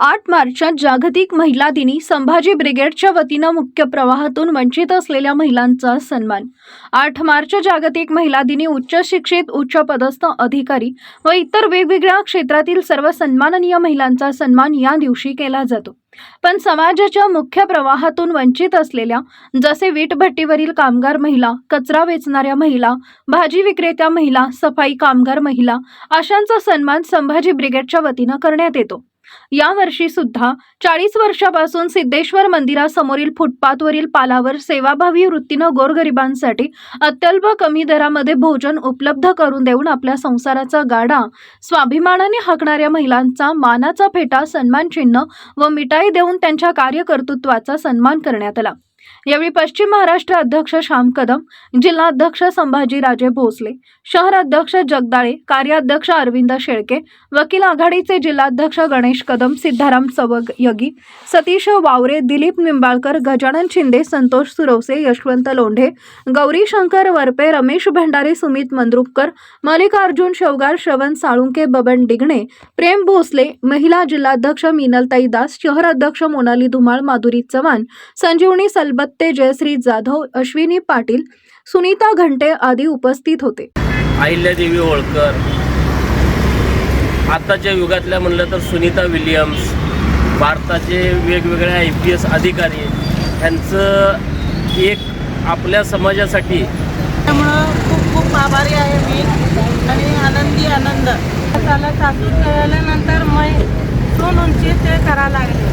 आठ मार्चच्या जागतिक महिला दिनी संभाजी ब्रिगेडच्या वतीनं मुख्य प्रवाहातून वंचित असलेल्या महिलांचा सन्मान. आठ मार्च जागतिक महिला दिनी उच्च शिक्षित उच्च पदस्थ अधिकारी व इतर वेगवेगळ्या क्षेत्रातील सर्व सन्माननीय महिलांचा सन्मान या दिवशी केला जातो. पण समाजाच्या मुख्य प्रवाहातून वंचित असलेल्या जसे वीटभट्टीवरील कामगार महिला कचरा वेचणाऱ्या महिला भाजी विक्रेत्या महिला सफाई कामगार महिला अशांचा सन्मान संभाजी ब्रिगेडच्या वतीनं करण्यात येतो. यावर्षी सुद्धा चाळीस वर्षापासून सिद्धेश्वर मंदिरासमोरील फुटपाथवरील पालावर सेवाभावी वृत्तीनं गोरगरिबांसाठी अत्यल्प कमी दरामध्ये भोजन उपलब्ध करून देऊन आपल्या संसाराचा गाडा स्वाभिमानाने हाकणाऱ्या महिलांचा मानाचा फेटा सन्मान चिन्ह व मिठाई देऊन त्यांच्या कार्यकर्तृत्वाचा सन्मान करण्यात आला. यावेळी पश्चिम महाराष्ट्र अध्यक्ष श्याम कदम जिल्हाध्यक्ष संभाजीराजे भोसले शहर अध्यक्ष जगदाळे कार्याध्यक्ष अरविंद शेळके वकील आघाडीचे जिल्हाध्यक्ष गणेश कदम सिद्धाराम सवग यगी सतीश वावरे दिलीप निंबाळकर गजानन शिंदे संतोष सुरवसे यशवंत लोंढे गौरी शंकर वरपे रमेश भंडारे सुमित मंद्रुपकर मल्लिकार्जुन शेवगार श्रवण साळुंके बबन डिगणे प्रेम भोसले महिला जिल्हाध्यक्ष मिनलताई दास शहर अध्यक्ष मोनाली धुमाळ माधुरी चव्हाण संजीवनी सल सलबत्ते जयश्री जाधव अश्विनी पाटील सुनीता घंटे आदी उपस्थित होते. अहिल्यादेवी होळकर. आताच्या युगातल्या म्हणलं तर सुनीता विलियम्स भारताचे वेगवेगळे आय पी एस अधिकारी ह्यांचं एक आपल्या समाजासाठी. त्यामुळं खूप खूप आभारी आहे मी आणि आनंदी आनंद. त्याला सासू केल्यानंतर मी सून उंची ते करा लागले.